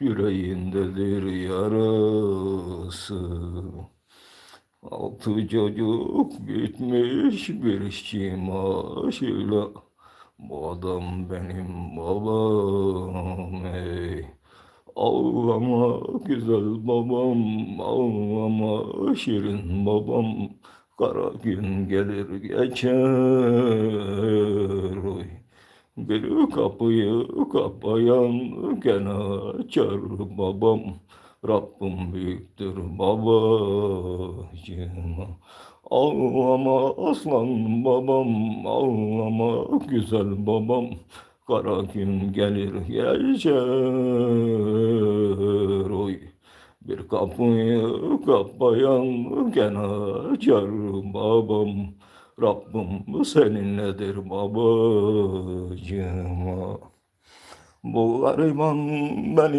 yüreğindedir yarası. Altı çocuk bitmiş bir işçi maaşıyla Bu adam benim babam ey. Ağlama güzel babam Ağlama şirin babam. Kara gün gelir geçer bir kapıyı kapayan gene açar babam. Rabbim büyüktür babacığım. Ağlama aslan babam, ağlama güzel babam. Kara gün gelir geçer oy. Bir kapıyı kapayan gene açar babam. Rabbim seninledir babacığım. Bu gariban beni